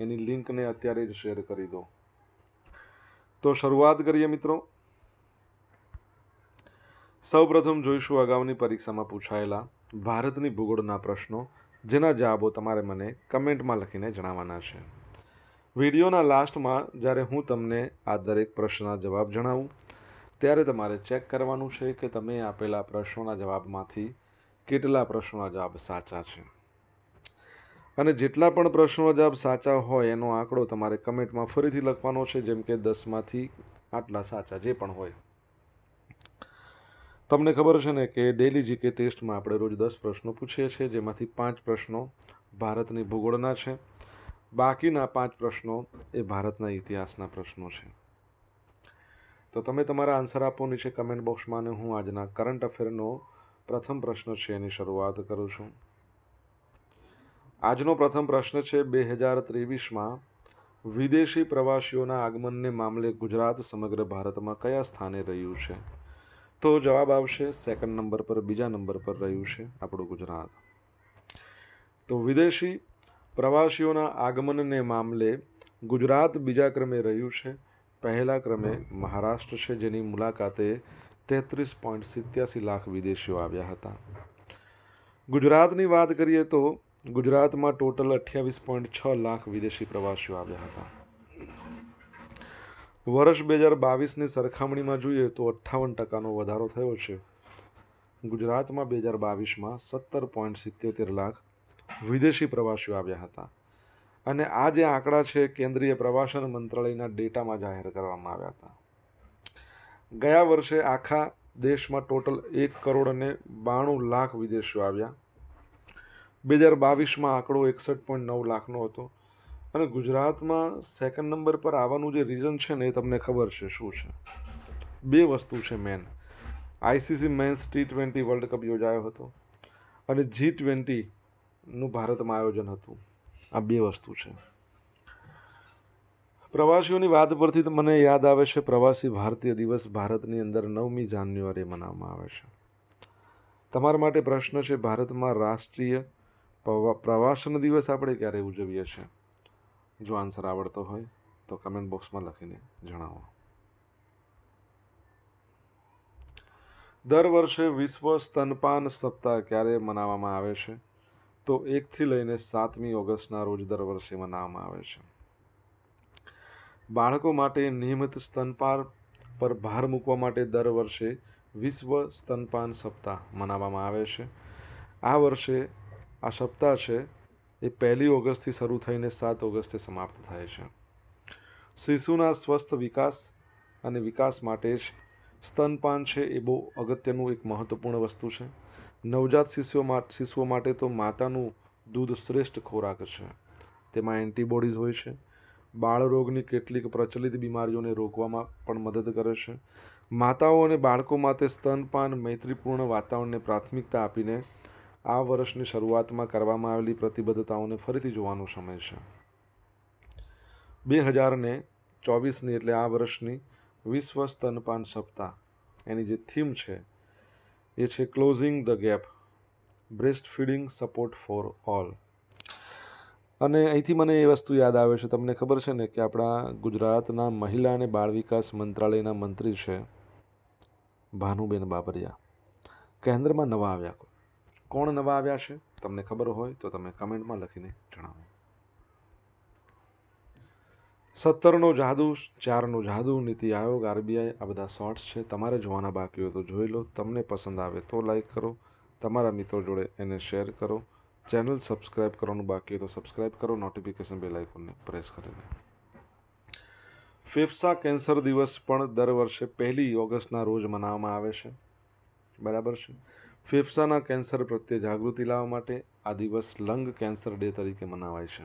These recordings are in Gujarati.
એની લિંકને અત્યારે જ શેર કરી દો. તો શરૂઆત કરીએ મિત્રો. સૌપ્રથમ જોઈશું અગાઉની પરીક્ષામાં પૂછાયેલા ભારતની ભૂગોળના પ્રશ્નો, જેના જવાબો તમારે મને કમેન્ટમાં લખીને જણાવવાના છે. વિડીયોના લાસ્ટમાં જ્યારે હું તમને આ દરેક પ્રશ્નના જવાબ જણાવું, ત્યારે તમારે ચેક કરવાનું છે કે તમે આપેલા પ્રશ્નોના જવાબમાંથી કેટલા પ્રશ્નોના જવાબ સાચા છે. અને જેટલા પણ પ્રશ્નો જવાબ સાચા હોય એનો આંકડો તમારે કમેન્ટમાં ફરીથી લખવાનો છે, જેમ કે દસમાંથી આટલા સાચા જે પણ હોય. તમને ખબર છે ને કે ડેલી જીકે ટેસ્ટમાં આપણે રોજ દસ પ્રશ્નો પૂછીએ છીએ, જેમાંથી પાંચ પ્રશ્નો ભારતની ભૂગોળના છે. બાકીના પાંચ પ્રશ્નો એ ભારતના ઇતિહાસના પ્રશ્નો છે. તો તમે તમારા આન્સર આપો નીચે કમેન્ટ બોક્સમાં અને હું આજના કરંટ અફેરનો પ્રથમ પ્રશ્ન છે એની શરૂઆત કરું છું. આજનો પ્રથમ પ્રશ્ન છે, બે હજાર ત્રેવીસમાં વિદેશી પ્રવાસીઓના આગમનને મામલે ગુજરાત સમગ્ર ભારતમાં કયા સ્થાને રહ્યું છે? તો જવાબ આવશે સેકન્ડ નંબર પર, બીજા નંબર પર રહ્યું છે આપણું ગુજરાત. તો વિદેશી પ્રવાસીઓના આગમનને મામલે ગુજરાત બીજા ક્રમે રહ્યું છે. પહેલા ક્રમે મહારાષ્ટ્ર છે, જેની મુલાકાતે તેત્રીસ પોઈન્ટ સિત્યાસી લાખ વિદેશીઓ આવ્યા હતા. ગુજરાતની વાત કરીએ તો ગુજરાતમાં ટોટલ અઠ્યાવીસ પોઈન્ટ છ લાખ વિદેશી પ્રવાસીઓ આવ્યા હતા. વર્ષ બે હજાર બાવીસની સરખામણીમાં જોઈએ તો અઠ્ઠાવન ટકાનો વધારો થયો છે. ગુજરાતમાં બે હજાર બાવીસમાં સત્તર પોઈન્ટ સિત્યોતેર લાખ વિદેશી પ્રવાસીઓ આવ્યા હતા. અને આ જે આંકડા છે, કેન્દ્રીય પ્રવાસન મંત્રાલયના ડેટામાં જાહેર કરવામાં આવ્યા હતા. ગયા વર્ષે આખા દેશમાં ટોટલ એક કરોડ અને બાણું લાખ વિદેશીઓ આવ્યા. બે હજાર બાવીસમાં આંકડો એકસઠ પોઈન્ટ નવ લાખનો હતો. અને ગુજરાતમાં સેકન્ડ નંબર પર આવવાનું જે રીઝન છે ને એ તમને ખબર છે શું છે? બે વસ્તુ છે men ICC men's T twenty world cup યોજાયો હતો અને જી ટ્વેન્ટીનું ભારતમાં આયોજન હતું. આ બે વસ્તુ છે. પ્રવાસીઓની વાત પરથી તો મને યાદ આવે છે, પ્રવાસી ભારતીય દિવસ ભારતની અંદર નવમી જાન્યુઆરી મનાવવામાં આવે છે. તમારા માટે પ્રશ્ન છે, ભારતમાં રાષ્ટ્રીય પ્રવાસન દિવસ આપણે ક્યારે ઉજવીએ છીએ? જો આન્સર આવડતો હોય, તો કમેન્ટ બોક્સમાં લખીને જણાવો. દર વર્ષે વિશ્વ સ્તનપાન સપ્તાહ ક્યારે મનાવવામાં આવે છે? તો એકથી લઈને સાતમી ઓગસ્ટના રોજ દર વર્ષે મનાવવામાં આવે છે. બાળકો માટે નિયમિત સ્તનપાન પર ભાર મૂકવા માટે દર વર્ષે વિશ્વ સ્તનપાન સપ્તાહ મનાવવામાં આવે છે. આ વર્ષે આ સપ્તાહ છે, એ પહેલી ઓગસ્ટથી શરૂ થઈને સાત ઓગસ્ટે સમાપ્ત થાય છે. શિશુના સ્વસ્થ વિકાસ અને વિકાસ માટે જ સ્તનપાન છે એ બહુ અગત્યનું એક મહત્વપૂર્ણ વસ્તુ છે. નવજાત શિશુઓ શિશુઓ માટે તો માતાનું દૂધ શ્રેષ્ઠ ખોરાક છે. તેમાં એન્ટીબોડીઝ હોય છે. બાળરોગની કેટલીક પ્રચલિત બીમારીઓને રોકવામાં પણ મદદ કરે છે. માતાઓ અને બાળકો માટે સ્તનપાન મૈત્રીપૂર્ણ વાતાવરણને પ્રાથમિકતા આપીને આ વર્ષની શરૂઆતમાં કરવામાં આવેલી પ્રતિબદ્ધતાઓને ફરીથી જોવાનો સમય છે. બે હજારને ચોવીસની એટલે આ વર્ષની વિશ્વ સ્તનપાન સપ્તાહ. એની જે થીમ છે, એ છે closing the gap breast feeding support for all અને અહીંથી મને એ વસ્તુ યાદ આવે છે, તમને ખબર છે ને કે આપણા ગુજરાતના મહિલા અને બાળ વિકાસ મંત્રાલયના મંત્રી છે ભાનુબેન બાબરિયા. કેન્દ્રમાં નવા આવ્યા કોણ નવા આવ્યા છે? તમને ખબર હોય તો તમે કમેન્ટમાં લખીને જણાવો. સત્તરનો જાદુ, ચારનો જાદુ, નીતિ આયોગ, આરબીઆઈ, આ બધા શોર્ટ્સ છે. તમારે જોવાના બાકી હોય તો જોઈ લો. તમને પસંદ આવે તો લાઈક કરો. તમારા મિત્રો જોડે એને શેર કરો. ચેનલ સબસ્ક્રાઈબ કરવાનું બાકી તો સબસ્ક્રાઈબ કરો. નોટિફિકેશન બેલ આઇકોનને પ્રેસ કરીને ફેફસા કેન્સર દિવસ પણ દર વર્ષે પહેલી ઓગસ્ટના રોજ મનાવવામાં આવે છે. બરાબર છે? ફેફસાના કેન્સર પ્રત્યે જાગૃતિ લાવવા માટે આ દિવસ લંગ કેન્સર ડે તરીકે મનાવાય છે.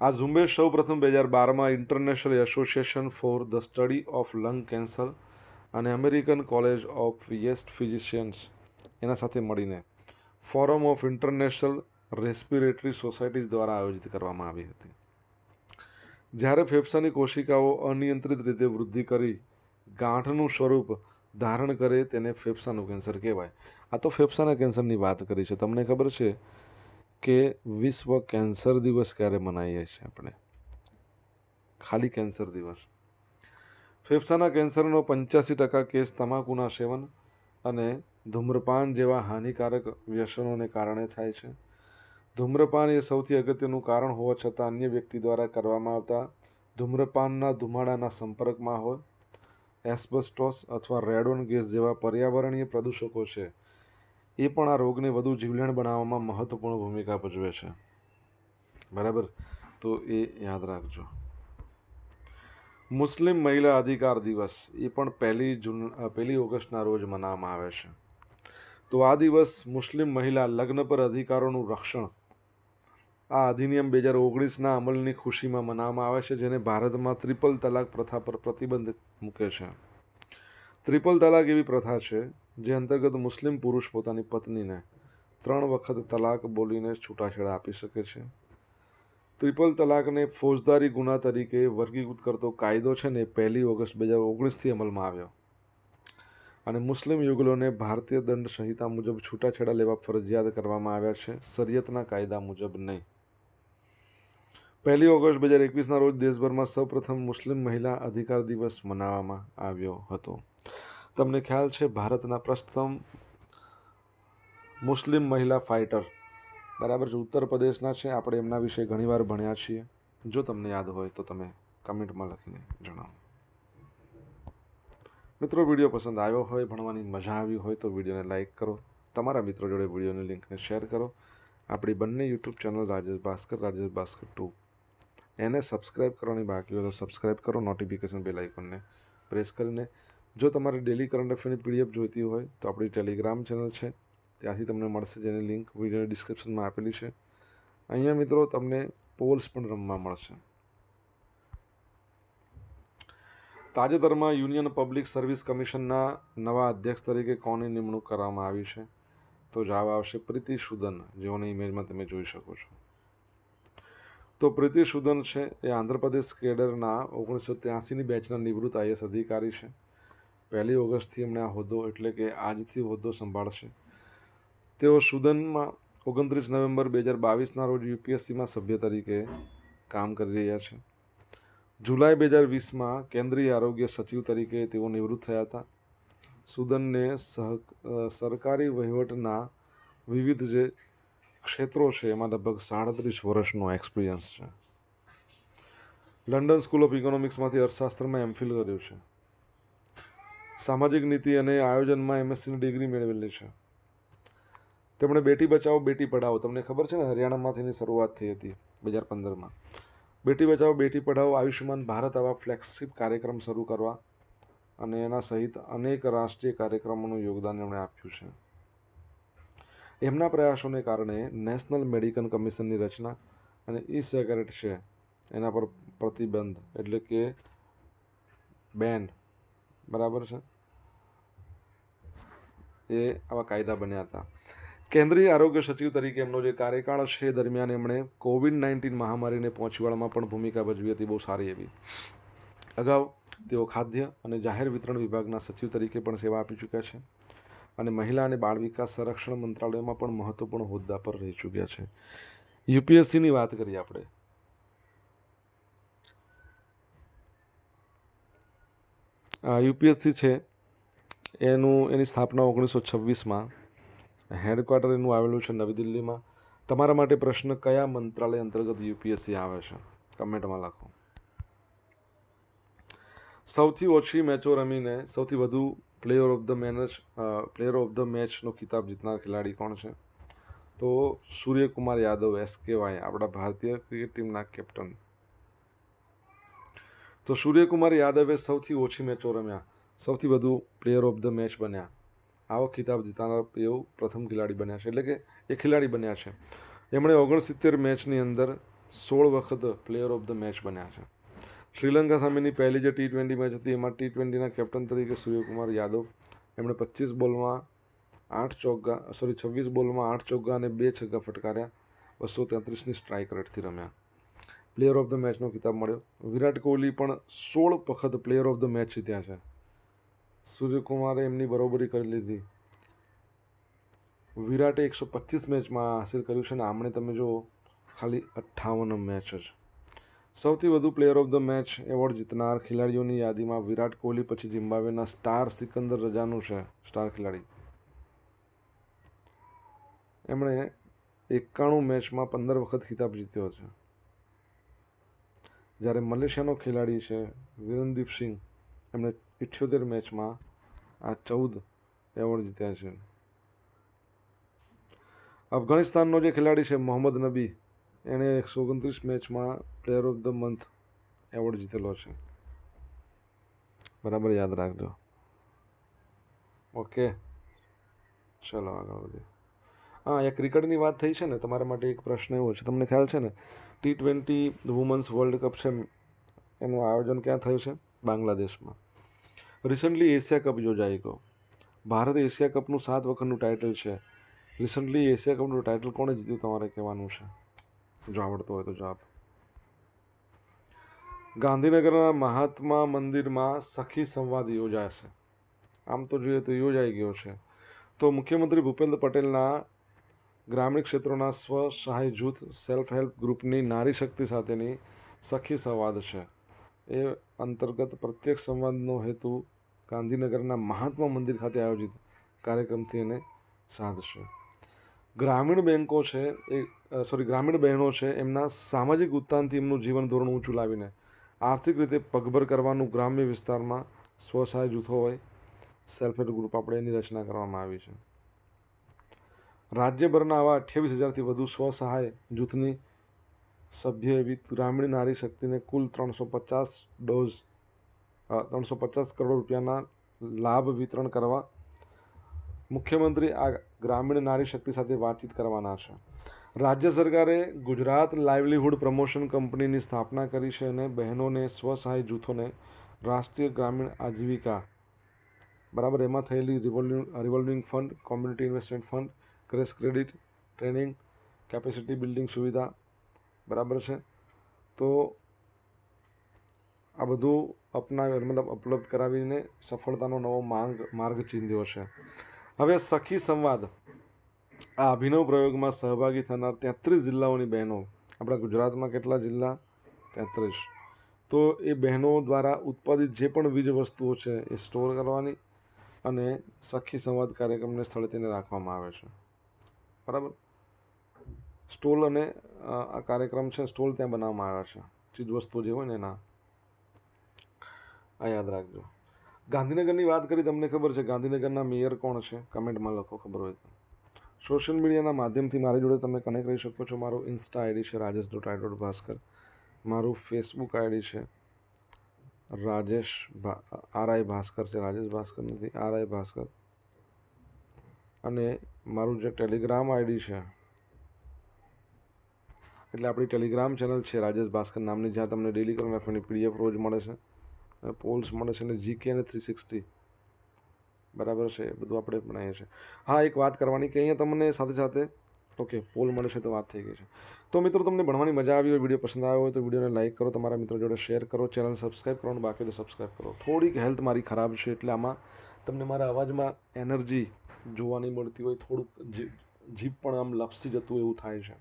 આ ઝુંબેશ સૌ પ્રથમ બે હજાર બારમાં international association for the study of lung cancer અને American college of west physicians એના સાથે મળીને forum of international respiratory societies દ્વારા આયોજિત કરવામાં આવી હતી. જ્યારે ફેફસાની કોશિકાઓ અનિયંત્રિત રીતે વૃદ્ધિ કરી ગાંઠનું સ્વરૂપ ધારણ કરે તેને ફેફસાનું કેન્સર કહેવાય. આ તો ફેફસાના કેન્સરની વાત કરી છે. તમને ખબર છે કે વિશ્વ કેન્સર દિવસ ક્યારે મનાવીએ છીએ આપણે? ખાલી કેન્સર દિવસ. ફેફસાના કેન્સરનો પંચ્યાસી ટકા કેસ તમાકુના સેવન અને ધૂમ્રપાન જેવા હાનિકારક વ્યસનોને કારણે થાય છે. ધૂમ્રપાન એ સૌથી અગત્યનું કારણ હોવા છતાં અન્ય વ્યક્તિ દ્વારા કરવામાં આવતા ધૂમ્રપાનના ધુમાડાના સંપર્કમાં હોય એસ્બેસ્ટોસ અથવા રેડોન ગેસ જેવા પર્યાવરણીય પ્રદૂષકો છે. એ પણ આ રોગને વધુ જીવલેણ બનાવવામાં મહત્વપૂર્ણ ભૂમિકા ભજવે છે. બરાબર? તો એ યાદ રાખજો. મુસ્લિમ મહિલા અધિકાર દિવસ એ પણ પહેલી જૂન પહેલી ઓગસ્ટના રોજ મનાવવામાં આવે છે. તો આ દિવસ મુસ્લિમ મહિલા લગ્ન પર અધિકારોનું રક્ષણ આ અધિનિયમ બે હજાર ઓગણીસના અમલની ખુશીમાં મનાવવામાં આવે છે, જેને ભારતમાં ત્રિપલ તલાક પ્રથા પર પ્રતિબંધ મૂકે છે. ત્રિપલ તલાક એવી પ્રથા છે, જે અંતર્ગત મુસ્લિમ પુરુષ પોતાની પત્નીને ત્રણ વખત તલાક બોલીને છૂટાછેડા આપી શકે છે. ત્રિપલ તલાકને ફોજદારી ગુના તરીકે વર્ગીકૃત કરતો કાયદો છે ને પહેલી ઓગસ્ટ બે હજાર ઓગણીસથી અમલમાં આવ્યો. અને મુસ્લિમ યુગલોને ભારતીય દંડ સંહિતા મુજબ છૂટાછેડા લેવા ફરજિયાત કરવામાં આવ્યા છે, શરિયતના કાયદા મુજબ નહીં. પહેલી ઓગસ્ટ બે હજાર એકવીસના રોજ દેશભરમાં સૌપ્રથમ મુસ્લિમ મહિલા અધિકાર દિવસ મનાવવામાં આવ્યો હતો. તમને ખ્યાલ છે, ભારતના પ્રથમ મુસ્લિમ મહિલા ફાઇટર. બરાબર છે, ઉત્તર પ્રદેશના છે, આપણે એમના વિશે ઘણીવાર ભણ્યા છીએ. જો તમને યાદ હોય તો તમે કમેન્ટમાં લખીને જણાવો. મિત્રો, વીડિયો પસંદ આવ્યો હોય, ભણવાની મજા આવી હોય તો વિડીયોને લાઇક કરો. તમારા મિત્રો જોડે વિડીયોની લિંકને શેર કરો. આપણી બંને YouTube channel Rajesh Bhaskar Rajesh Bhaskar two એને સબસ્ક્રાઇબ કરવાની બાકી હોય તો સબસ્ક્રાઇબ કરો નોટિફિકેશન બેલ આઇકોનને પ્રેસ કરીને. જો તમારે ડેલી કરંટ અફેરની પીડીએફ જોઈતી હોય તો આપણી ટેલિગ્રામ ચેનલ છે. ત્યાંથી તમને મળશે જેની લિંક વીડિયો ડિસ્ક્રિપ્શનમાં આપેલી છે. અહીંયા મિત્રો તમને પોલ્સ પણ રમવા મળશે. તાજેતરમાં યુનિયન પબ્લિક સર્વિસ કમિશનના નવા અધ્યક્ષ તરીકે કોની નિમણૂક કરવામાં આવી છે? તો જવાબ આવશે પ્રીતિ સુદન. જેઓની ઇમેજમાં તમે જોઈ શકો છો. તો પ્રીતિ સુદન છે, એ આંધ્રપ્રદેશ કેડરના ઓગણીસો ત્યાસીની બેચના નિવૃત્ત આઈએસ અધિકારી છે. પહેલી ઓગસ્ટથી એમણે આ હોદ્દો એટલે કે આજથી હોદ્દો સંભાળશે. તેઓ સુદનમાં ઓગણત્રીસ નવેમ્બર બે હજાર બાવીસના રોજ યુપીએસસીમાં સભ્ય તરીકે કામ કરી રહ્યા છે. જુલાઈ બે હજાર વીસમાં કેન્દ્રીય આરોગ્ય સચિવ તરીકે તેઓ નિવૃત્ત થયા હતા. સુદનને સહ સરકારી વહીવટના વિવિધ જે ક્ષેત્રો છે એમાં લગભગ સાડત્રીસ વર્ષનો એક્સપિરિયન્સ છે. લંડન સ્કૂલ ઓફ ઇકોનોમિક્સમાંથી અર્થશાસ્ત્રમાં એમફિલ કર્યું છે. સામાજિક નીતિ અને આયોજનમાં એમએસસીની ડિગ્રી મેળવેલી છે. તેમણે બેટી બચાવો, બેટી પઢાઓ તમને ખબર છે ને હરિયાણામાંથી એની શરૂઆત થઈ હતી બે હજાર પંદરમાં. બેટી બચાવો, બેટી પઢાઓ આયુષ્યમાન ભારત આવા ફ્લેગશિપ કાર્યક્રમ શરૂ કરવા અને એના સહિત અનેક રાષ્ટ્રીય કાર્યક્રમોનું યોગદાન એમણે આપ્યું છે. એમના પ્રયાસોને કારણે નેશનલ મેડિકલ કમિશનની રચના અને ઈ સિગારેટ છે, એના પર પ્રતિબંધ એટલે કે બેન, બરાબર છે? એ આવા કાયદા બન્યા હતા. કેન્દ્રીય આરોગ્ય સચિવ તરીકે એમનો જે કાર્યકાળ છે દરમિયાન એમણે કોવિડ નાઇન્ટીન મહામારીને પહોંચી વળવામાં પણ ભૂમિકા ભજવી હતી, બહુ સારી એવી. અગાઉ તેઓ ખાદ્ય અને જાહેર વિતરણ વિભાગના સચિવ તરીકે પણ સેવા આપી ચૂક્યા છે. અને મહિલા અને બાળ વિકાસ સંરક્ષણ મંત્રાલયમાં પણ મહત્વપૂર્ણ હોદ્દા પર રહી ચૂક્યા છે. યુપીએસસીની વાત કરીએ આપણે. યુપીએસસી છે, એનું, એની સ્થાપના ઓગણીસો છવ્વીસમાં હેડક્વાર્ટર એનું આવેલું છે નવી દિલ્હીમાં. તમારા માટે પ્રશ્ન કયા મંત્રાલય અંતર્ગત યુપીએસસી આવે છે? કમેન્ટમાં લખો. સૌથી ઓછી મેચો રમીને સૌથી વધુ player of the manage player of the મેચનો ખિતાબ જીતનાર ખેલાડી કોણ છે? તો સૂર્યકુમાર યાદવ એસકેવાય આપણા ભારતીય ક્રિકેટ ટીમના કેપ્ટન તો સૂર્યકુમાર યાદવે સૌથી ઓછી મેચો રમ્યા, સૌથી વધુ પ્લેયર ઓફ ધ મેચ બન્યા. આવો ખિતાબ જીતનાર એવું પ્રથમ ખેલાડી બન્યા છે, એટલે કે એ ખેલાડી બન્યા છે. એમણે ઓગણસિત્તેર મેચની અંદર સોળ વખત પ્લેયર ઓફ ધ મેચ બન્યા છે. શ્રીલંકા સામેની પહેલી જે ટી ટ્વેન્ટી મેચ હતી, એમાં ટી ટ્વેન્ટીના કેપ્ટન તરીકે સૂર્યકુમાર યાદવ, એમણે પચીસ બોલમાં આઠ ચોગ્ગા સોરી છવ્વીસ બોલમાં આઠ ચોગ્ગા અને બે છગ્ગા ફટકાર્યા. બસો તેત્રીસની સ્ટ્રાઇક રેટથી રમ્યા. પ્લેયર ઓફ ધ મેચનો ખિતાબ મળ્યો. વિરાટ કોહલી પણ સોળ વખત પ્લેયર ઓફ ધ મેચ જીત્યા છે. સૂર્યકુમારે એમની બરોબરી કરી લીધી. વિરાટે એકસો પચીસ મેચમાં હાસિલ કર્યું છે અને આમણે તમે જો ખાલી અઠ્ઠાવન મેચ જ. સૌથી વધુ player of the match award જીતનાર ખેલાડીઓની યાદીમાં વિરાટ કોહલી પછી ઝિમ્બાબ્વેના સ્ટાર સિકંદર રજાનું છે સ્ટાર ખેલાડી. એમણે એકાણું મેચમાં પંદર વખત ખિતાબ જીત્યો છે. જ્યારે મલેશિયાનો ખેલાડી છે વિરનદીપ સિંહ, એમણે ઇઠ્યોતેર મેચમાં આ ચૌદ એવોર્ડ જીત્યા છે. અફઘાનિસ્તાનનો જે ખેલાડી છે મોહમ્મદ નબી, એણે એકસો ઓગણત્રીસ મેચમાં player of the month award જીતેલો છે. બરાબર યાદ રાખજો. ઓકે ચલો આગળ વધીએ. હા અહીંયા ક્રિકેટની વાત થઈ છે ને, તમારા માટે એક પ્રશ્ન એવો છે. તમને ખ્યાલ છે ને T twenty women's world cup છે એનું આયોજન ક્યાં થયું છે? બાંગ્લાદેશમાં. રિસન્ટલી એશિયા કપ યોજાઈ ગયો. ભારત એશિયા કપનું સાત વખતનું ટાઇટલ છે. રિસન્ટલી એશિયા કપનું ટાઇટલ કોણે જીત્યું, તમારે કહેવાનું છે? જો આવડતો હોય તો જવાબ. ગાંધીનગરના મહાત્મા મંદિરમાં સખી સંવાદ યોજાશે. આમ તો જોઈએ તો યોજાઈ ગયો છે. તો મુખ્યમંત્રી ભૂપેન્દ્ર પટેલના ગ્રામીણ ક્ષેત્રોના સ્વ સહાય જૂથ સેલ્ફ હેલ્પ ગ્રુપની નારી શક્તિ સાથેની સખી સંવાદ છે. એ અંતર્ગત પ્રત્યેક સંવાદનો હેતુ ગાંધીનગરના મહાત્મા મંદિર ખાતે આયોજિત કાર્યક્રમથી એને સાધશે. ગ્રામીણ બેન્કો છે એ સોરી ગ્રામીણ બહેનો છે એમના સામાજિક ઉત્થાનથી એમનું જીવન ધોરણ ઊંચું લાવીને આર્થિક રીતે પગભર કરવાનું ગ્રામ્ય વિસ્તારમાં સ્વસહાય જૂથો હોય સેલ્ફ હેલ્પ ગ્રુપ આપણે એની રચના કરવામાં આવી છે. રાજ્યભરના આવા અઠ્યાવીસ હજારથી વધુ સ્વસહાય જૂથની સભ્ય એવી ગ્રામીણ નારી શક્તિને કુલ ત્રણસો પચાસ ડોઝ ત્રણસો પચાસ કરોડ રૂપિયાના લાભ વિતરણ કરવા મુખ્યમંત્રી આ ગ્રામીણ નારી શક્તિ સાથે વાતચીત કરવાના છે. રાજ્ય સરકારે ગુજરાત લાઇવલીહુડ પ્રમોશન કંપનીની સ્થાપના કરી છે અને બહેનોને સ્વસહાય જૂથોને રાષ્ટ્રીય ગ્રામીણ આજીવિકા બરાબર, એમાં થયેલી revolving revolving fund community investment fund crash credit training capacity building સુવિધા બરાબર છે. તો આ બધું અપનાવી, મતલબ ઉપલબ્ધ કરાવીને સફળતાનો નવો માર્ગ માર્ગ ચીંધ્યો છે. હવે સખી સંવાદ. આ અભિનવ પ્રયોગમાં સહભાગી થનાર તેત્રીસ જિલ્લાઓની બહેનો, આપણા ગુજરાતમાં કેટલા જિલ્લા? તેત્રીસ. તો એ બહેનો દ્વારા ઉત્પાદિત જે પણ વીજ વસ્તુઓ છે એ સ્ટોર કરવાની અને સખી સંવાદ કાર્યક્રમને સ્થળે તેને રાખવામાં આવે છે. બરાબર? સ્ટોલ અને આ કાર્યક્રમ છે, સ્ટોલ ત્યાં બનાવવામાં આવ્યા છે. ચીજ વસ્તુઓ જે હોય ને એના. આ યાદ રાખજો. ગાંધીનગરની વાત કરી, તમને ખબર છે ગાંધીનગરના મેયર કોણ છે? કમેન્ટમાં લખો, ખબર હોય તો. સોશિયલ મીડિયાના માધ્યમથી મારી જોડે તમે કનેક્ટ રહી શકો છો. મારું ઇન્સ્ટા આઈડી છે Rajesh dot I dot Bhaskar. મારું ફેસબુક આઈડી છે રાજેશ આર આઈ ભાસ્કર છે. રાજેશ ભાસ્કર નથી આર આઈ ભાસ્કર. અને મારું જે ટેલિગ્રામ આઈડી છે, એટલે આપણી ટેલિગ્રામ ચેનલ છે રાજેશ ભાસ્કર નામની, જ્યાં તમને ડેલી કરંટ અફેરની પીડીએફ રોજ મળે છે પોલ્સ મળે છે, અને જીકે અને થ્રી સિક્સટી બરાબર છે, બધું આપણે ભણાવીએ છીએ. હા, એક વાત કરવાની કે અહીંયા તમને સાથે સાથે, ઓકે, પોલ મળે છે તો વાત થઈ ગઈ છે. તો મિત્રો, તમને ભણવાની મજા આવી હોય, વીડિયો પસંદ આવ્યો હોય તો વિડીયોને લાઇક કરો, તમારા મિત્રો જોડે શેર કરો, ચેનલ સબસ્ક્રાઈબ કરવાનું બાકી તો સબસ્ક્રાઈબ કરો. થોડીક હેલ્થ મારી ખરાબ છે એટલે આમાં તમને મારા અવાજમાં એનર્જી જોવા નહીં મળતી હોય, થોડુંક જીભ પણ આમ લપસી જતું એવું થાય છે.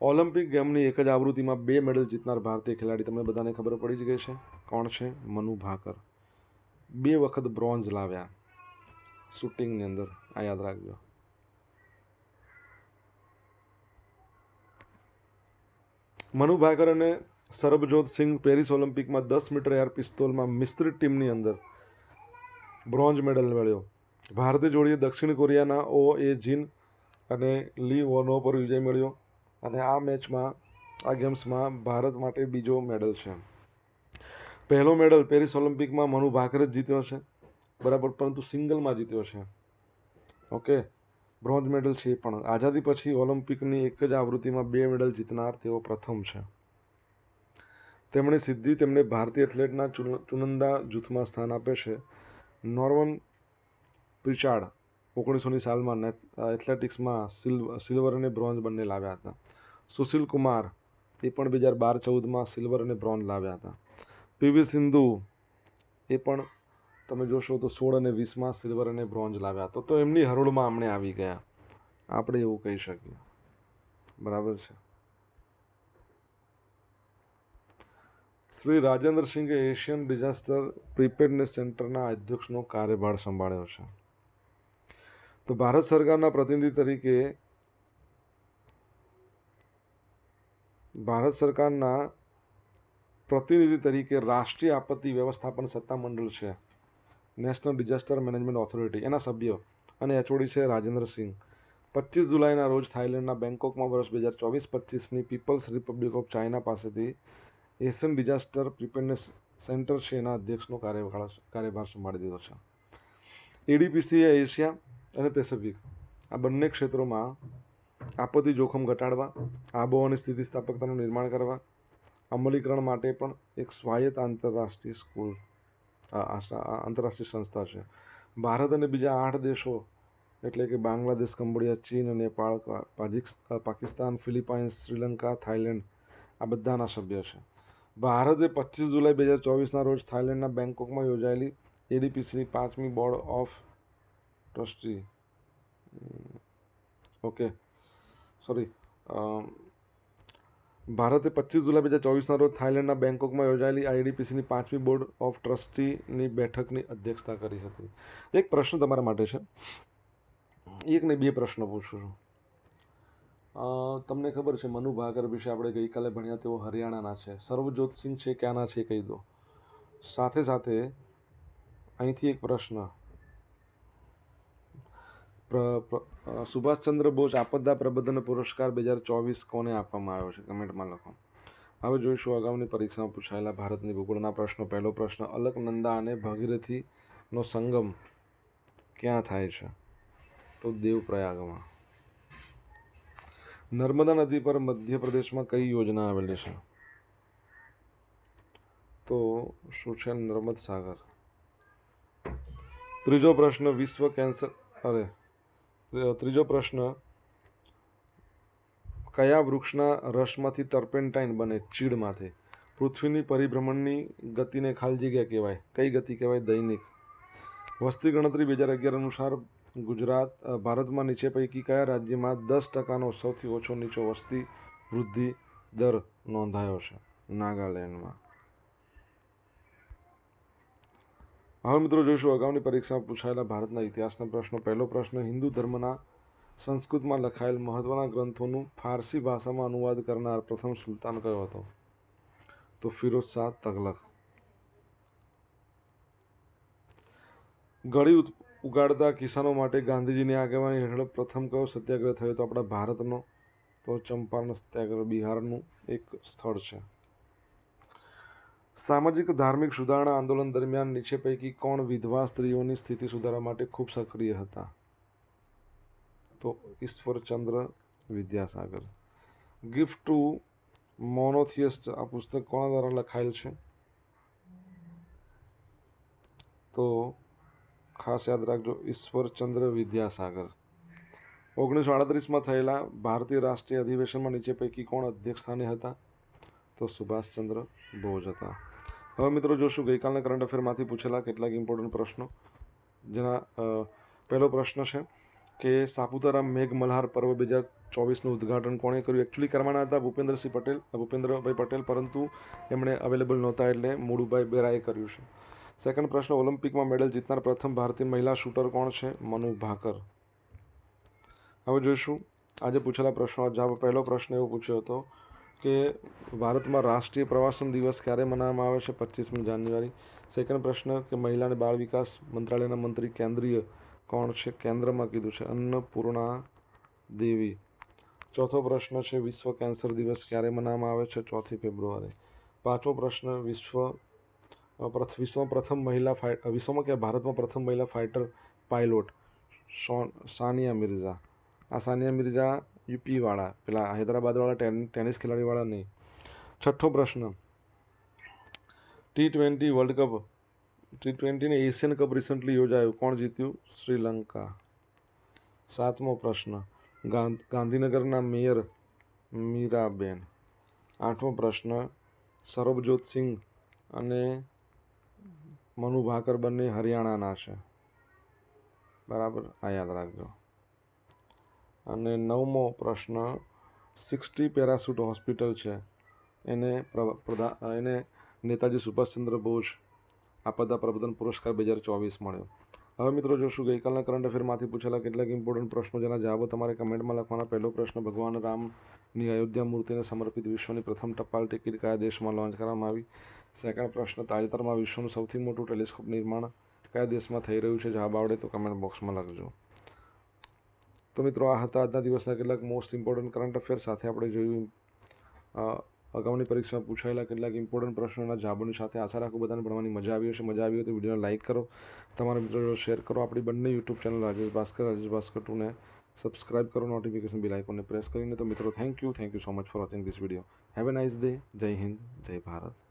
ઓલિમ્પિક ગેમની એક જ આવૃત્તિમાં બે મેડલ જીતનાર ભારતીય ખેલાડી, તમને બધાને ખબર પડી જ ગઈ છે. કોણ છે? મનુ ભાકર. બે વખત બ્રોન્ઝ લાવ્યા. શૂટિંગની અંદર આ યાદ રાખજો. મનુ ભાકર અને સરબજોત સિંઘ પેરિસ ઓલિમ્પિકમાં દસ મીટર એર પિસ્તોલમાં મિશ્રિત ટીમની અંદર બ્રોન્ઝ મેડલ મેળવ્યો. ભારતીય જોડીએ દક્ષિણ કોરિયાના ઓ એ જીન અને લી વોનો પર વિજય મેળવ્યો અને આ મેચમાં, આ ગેમ્સમાં ભારત માટે બીજો મેડલ છે. પહેલો મેડલ પેરિસ ઓલિમ્પિકમાં મનુ ભાકરે જ જીત્યો છે. બરાબર, પરંતુ સિંગલમાં જીત્યો છે. ઓકે, બ્રોન્ઝ મેડલ છે પણ. આઝાદી પછી ઓલિમ્પિકની એક જ આવૃત્તિમાં બે મેડલ જીતનાર તેઓ પ્રથમ છે. તેમણે સિદ્ધિ તેમને ભારતીય એથ્લેટના ચુન- ચુનંદા જૂથમાં સ્થાન આપે છે. નોર્વન પ્રિચાર્ડ ઓગણીસોની સાલમાં એથ્લેટિક્સમાં સિલ્વ, સિલ્વર અને બ્રોન્ઝ બંને લાવ્યા હતા. સુશીલ કુમાર એ પણ બે હજાર બાર ચૌદમાં સિલ્વર અને બ્રોન્ઝ લાવ્યા હતા. પીવી સિંધુ એ પણ તમે જોશો તો સોળ અને વીસમાં સિલ્વર અને બ્રોન્ઝ લાવ્યા તો તો એમની હરોળમાં અમને આવી ગયા. આપણે એવું કહી શકીએ. બરાબર છે? શ્રી રાજેન્દ્ર સિંઘે એશિયન ડિઝાસ્ટર પ્રિપેરનેસ સેન્ટરના અધ્યક્ષનો કાર્યભાર સંભાળ્યો છે. તો ભારત સરકારના પ્રતિનિધિ તરીકે ભારત સરકારના પ્રતિનિધિ તરીકે રાષ્ટ્રીય આપત્તિ વ્યવસ્થાપન સત્તામંડળ છે. નેશનલ ડિઝાસ્ટર મેનેજમેન્ટ ઓથોરિટી, એના સભ્યો અને એચઓડી છે રાજેન્દ્ર સિંઘ પચીસ જુલાઈના રોજ થાઇલેન્ડના બેંકોકમાં વર્ષ બે હજાર ચોવીસ પચીસની પીપલ્સ રિપબ્લિક ઓફ ચાઇના પાસેથી એશિયન ડિઝાસ્ટર પ્રિપેરનેસ સેન્ટર છે એના અધ્યક્ષનો કાર્યભાર કાર્યભાર સંભાળી દીધો છે. એડીપીસીએ એશિયા અને પેસિફિક, આ બંને ક્ષેત્રોમાં આપત્તિ જોખમ ઘટાડવા, આબોહવાની સ્થિતિસ્થાપકતાનું નિર્માણ કરવા, અમલીકરણ માટે પણ એક સ્વાયત્ત આંતરરાષ્ટ્રીય સ્કૂલ આંતરરાષ્ટ્રીય સંસ્થા છે. ભારત અને બીજા આઠ દેશો, એટલે કે બાંગ્લાદેશ, કંબોડિયા, ચીન નેપાળ પાકિસ્તાન, ફિલિપાઇન્સ, શ્રીલંકા, થાઇલેન્ડ આ બધાના સભ્ય છે. ભારતે પચીસ જુલાઈ બે હજાર ચોવીસના રોજ થાઇલેન્ડના બેંકોકમાં યોજાયેલી એડીપીસીની પાંચમી board of trustee okay. Sorry ભારતે પચીસ જુલાઈ બે હજાર ચોવીસના રોજ થાઇલેન્ડના બેંકોકમાં યોજાયેલી આઈડીપીસીની પાંચમી બોર્ડ ઓફ ટ્રસ્ટીની બેઠકની અધ્યક્ષતા કરી હતી. એક પ્રશ્ન તમારા માટે છે. એક ને બે પ્રશ્ન પૂછું છું. તમને ખબર છે, મનુ ભાકર વિશે આપણે ગઈકાલે ભણ્યા તેઓ હરિયાણાના છે. સર્વજોત સિંહ છે, ક્યાંના છે, કહી દો. સાથે સાથે અહીંથી એક પ્રશ્ન. સુભાષચંદ્ર બોઝ આપદા પ્રબંધન પુરસ્કાર બે હજાર ચોવીસ કોને આપવામાં આવ્યો છે? કમેન્ટમાં લખો. હવે જોઈશું અગાઉની પરીક્ષામાં પૂછાયેલા ભારતની ભૂગોળના પ્રશ્નો. પહેલો પ્રશ્ન, અલકનંદા અને ભગીરથીનો સંગમ ક્યાં થાય છે? તો દેવપ્રયાગમાં. નર્મદા નદી પર મધ્યપ્રદેશમાં કઈ યોજના આવેલી છે? તો શું છે? નર્મદ સાગર ત્રીજો પ્રશ્ન, વિશ્વ કેન્સર, અરે ત્રીજો પ્રશ્ન. કયા વૃક્ષના રસમાંથી ટર્પેન્ટાઇન બને? ચીડમાંથી. પૃથ્વીની પરિભ્રમણની ગતિને ખાલી જગ્યા કહેવાય. કઈ ગતિ કહેવાય? દૈનિક. વસ્તી ગણતરી બે હજાર અગિયાર અનુસાર ગુજરાત ભારતમાં નીચે પૈકી કયા રાજ્યમાં દસ ટકાનો સૌથી ઓછો નીચો વસ્તી વૃદ્ધિ દર નોંધાયો છે? નાગાલેન્ડમાં. હવે મિત્રો જોઈશું અગાઉની પરીક્ષામાં પૂછાયેલા ભારતના ઇતિહાસના પ્રશ્નો. પહેલો પ્રશ્ન, હિન્દુ ધર્મના સંસ્કૃતમાં લખાયેલ મહત્વના ગ્રંથોનું ફારસી ભાષામાં અનુવાદ કરનાર પ્રથમ સુલતાન કયો હતો? તો ફિરોઝ શાહ તગલક. ગળી ઉગાડતા કિસાનો માટે ગાંધીજીની આગેવાની હેઠળ પ્રથમ કયો સત્યાગ્રહ થયો? તો આપણા ભારતનો તો ચંપારણ સત્યાગ્રહ બિહારનું એક સ્થળ છે. સામાજિક ધાર્મિક સુધારણા આંદોલન દરમિયાન નીચે પૈકી કોણ વિધવા સ્ત્રીઓની સ્થિતિ સુધારવા માટે ખૂબ સક્રિય હતા? તો Ishwarchandra Vidyasagar. Gift to monotheist, આ પુસ્તક કોના દ્વારા લખાયેલ છે? તો ખાસ યાદ રાખજો, ઈશ્વરચંદ્ર વિદ્યાસાગર. ઓગણીસો આડત્રીસમાં થયેલા ભારતીય રાષ્ટ્રીય અધિવેશનમાં નીચે પૈકી કોણ અધ્યક્ષ સ્થાને હતા? તો સુભાષચંદ્ર બોઝ હતા. હવે મિત્રો જોશું, ગઈકાલના કરંટ અફેરમાંથી પૂછેલા કેટલાક ઇમ્પોર્ટન્ટ પ્રશ્નો. જેના પહેલો પ્રશ્ન છે કે સાપુતારા મેઘ મલ્હાર પર્વ બે હજાર ચોવીસનું ઉદ્ઘાટન કોણે કર્યું? એકચ્યુઅલી કરવાના હતા ભૂપેન્દ્રસિંહ પટેલ ભૂપેન્દ્રભાઈ પટેલ, પરંતુ એમણે અવેલેબલ નહોતા એટલે મોડુભાઈ બેરાએ કર્યું છે. સેકન્ડ પ્રશ્ન ઓલિમ્પિકમાં મેડલ જીતનાર પ્રથમ ભારતીય મહિલા શૂટર કોણ છે? મનુ ભાકર. હવે જોઈશું, આજે પૂછેલા પ્રશ્નો, જવાબ પહેલો પ્રશ્ન એવો પૂછ્યો હતો કે ભારતમાં રાષ્ટ્રીય પ્રવાસન દિવસ ક્યારે મનાવવામાં આવે છે? પચીસમી જાન્યુઆરી. સેકન્ડ પ્રશ્ન, કે મહિલા અને બાળ વિકાસ મંત્રાલયના મંત્રી કેન્દ્રીય કોણ છે? કેન્દ્રમાં કીધું છે. અન્નપૂર્ણા દેવી. ચોથો પ્રશ્ન છે, વિશ્વ કેન્સર દિવસ ક્યારે મનાવવામાં આવે છે? ચોથી ફેબ્રુઆરી. પાંચમો પ્રશ્ન, વિશ્વ વિશ્વમાં પ્રથમ મહિલા ફાઇટ વિશ્વમાં કે ભારતમાં પ્રથમ મહિલા ફાઇટર પાયલોટ શોન સાનિયા મિર્ઝા. આ સાનિયા મિર્ઝા યુપીવાળા, પેલા હૈદરાબાદવાળા ટેન, ટેનિસ ખેલાડીવાળા નહીં. છઠ્ઠો પ્રશ્ન. T twenty world cup, T ટ્વેન્ટીને Asian cup recently યોજાયું. કોણ જીત્યું? શ્રીલંકા. સાતમો પ્રશ્ન. ગાંધ, ગાંધીનગરના મેયર મીરાબેન. આઠમો પ્રશ્ન. સરબજોત સિંઘ અને મનુ ભાકર બંને હરિયાણાના છે. બરાબર? આ યાદ રાખજો. અને નવમો પ્રશ્ન, સિક્સટી પેરાસૂટ હોસ્પિટલ છે. એને પ્ર- પ્રધા, એને નેતાજી સુભાષચંદ્ર બોઝ આપદા પ્રબંધન પુરસ્કાર બે હજાર ચોવીસ મળ્યો. હવે મિત્રો જોશું, ગઈકાલના કરંટ અફેરમાંથી પૂછેલા કેટલાક ઇમ્પોર્ટન્ટ પ્રશ્નો, જેના જવાબો તમારે કમેન્ટમાં લખવાના. પહેલો પ્રશ્ન, ભગવાન રામની અયોધ્યા મૂર્તિને સમર્પિત વિશ્વની પ્રથમ ટપાલ ટિકિટ કયા દેશમાં લોન્ચ કરવામાં આવી? સેકન્ડ પ્રશ્ન, તાજેતરમાં વિશ્વનું સૌથી મોટું ટેલિસ્કોપ નિર્માણ કયા દેશમાં થઈ રહ્યું છે? જવાબ આવડે તો કમેન્ટ બોક્સમાં લખજો. તો મિત્રો આ હતા આજના દિવસના કેટલાક મોસ્ટ ઇમ્પોર્ટન્ટ કરંટ અફેર સાથે આપણે જોયું. અગાઉની પરીક્ષામાં પૂછાયેલા કેટલાક ઇમ્પોર્ટન્ટ પ્રશ્નોના જવાબોની સાથે આશા રાખું બધાને ભણવાની મજા આવી હશે. મજા આવી હોય તો વિડીયોને લાઇક કરો. તમારા મિત્રો શેર કરો. આપણી બંને યુટ્યુબ ચેનલ રાજેશ ભાસ્કર રાજેશ ભાસ્કર ટુને સબસ્ક્રાઇબ કરો નોટિફિકેશન બિલ આઇકોનને પ્રેસ કરીને. તો મિત્રો thank you thank you so much for watching this video have a nice day જય હિન્દ જય ભારત